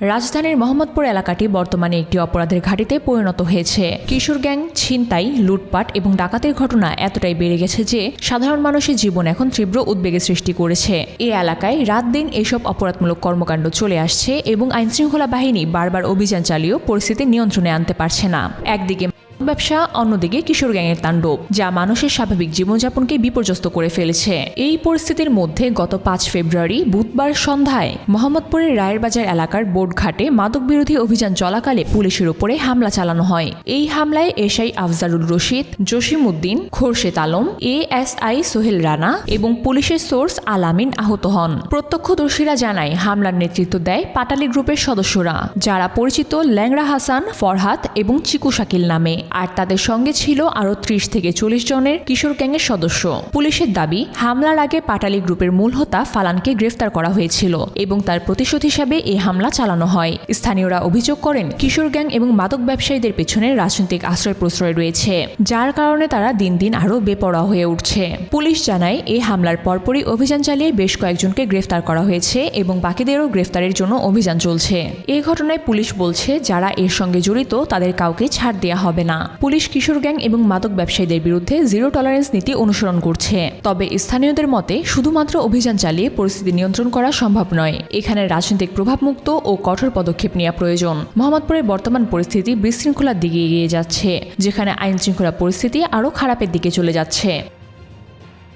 রাজধানীর মোহাম্মদপুর এলাকাটি বর্তমানে একটি অপরাধের ঘাটিতে পরিণত হয়েছে। কিশোর গ্যাং, ছিনতাই, লুটপাট এবং ডাকাতের ঘটনা এতটাই বেড়ে গেছে যে সাধারণ মানুষের জীবন এখন তীব্র উদ্বেগের সৃষ্টি করেছে। এ এলাকায় রাত দিন এসব অপরাধমূলক কর্মকাণ্ড চলে আসছে এবং আইনশৃঙ্খলা বাহিনী বারবার অভিযান চালিয়েও পরিস্থিতি নিয়ন্ত্রণে আনতে পারছে না। একদিকে ব্যবসা অন্যদিকে কিশোর গ্যাংয়ের তাণ্ডব, যা মানুষের স্বাভাবিক জীবনযাপনকে বিপর্যস্ত করে ফেলেছে। এই পরিস্থিতির মধ্যে গত পাঁচ ফেব্রুয়ারি বুধবার সন্ধ্যায় মোহাম্মদপুরের রায়ের বাজার এলাকার বোর্ডঘাটে মাদক বিরোধী অভিযান চলাকালে পুলিশের উপরে হামলা চালানো হয়। এই হামলায় এসআই আফজারুল রশিদ জসিম উদ্দিন খোরশেদ আলম, এএসআই সোহেল রানা এবং পুলিশের সোর্স আলামিন আহত হন। প্রত্যক্ষদর্শীরা জানায়, হামলার নেতৃত্ব দেয় পাটালি গ্রুপের সদস্যরা, যারা পরিচিত ল্যাংরা হাসান, ফরহাদ এবং চিকু শাকিল নামে। আর তাদের সঙ্গে ছিল আরও ত্রিশ থেকে চল্লিশ জনের কিশোর গ্যাংয়ের সদস্য। পুলিশের দাবি, হামলার আগে পাটালি গ্রুপের মূল হোতা ফালানকে গ্রেফতার করা হয়েছিল এবং তার প্রতিশোধ হিসাবে এই হামলা চালানো হয়। স্থানীয়রা অভিযোগ করেন, কিশোর গ্যাং এবং মাদক ব্যবসায়ীদের পেছনে রাজনৈতিক আশ্রয় প্রশ্রয় রয়েছে, যার কারণে তারা দিন দিন আরও বেপরোয়া হয়ে উঠছে। পুলিশ জানায় এই হামলার পরপরই অভিযান চালিয়ে বেশ কয়েকজনকে গ্রেফতার করা হয়েছে এবং বাকিদেরও গ্রেফতারের জন্য অভিযান চলছে। এই ঘটনায় পুলিশ বলছে, যারা এর সঙ্গে জড়িত তাদের কাউকে ছাড় দেওয়া হবে না। পুলিশ, কিশোর গ্যাং এবং মাদক ব্যবসায়ীদের বিরুদ্ধে জিরো টলারেন্স নীতি অনুসরণ করছে। তবে স্থানীয়দের মতে, শুধুমাত্র অভিযান চালিয়ে পরিস্থিতি নিয়ন্ত্রণ করা সম্ভব নয়। এখানে রাজনৈতিক প্রভাবমুক্ত ও কঠোর পদক্ষেপ নেওয়া প্রয়োজন। মোহাম্মদপুরের বর্তমান পরিস্থিতি বিশৃঙ্খলার দিকে এগিয়ে যাচ্ছে, যেখানে আইন শৃঙ্খলা পরিস্থিতি আরও খারাপের দিকে চলে যাচ্ছে।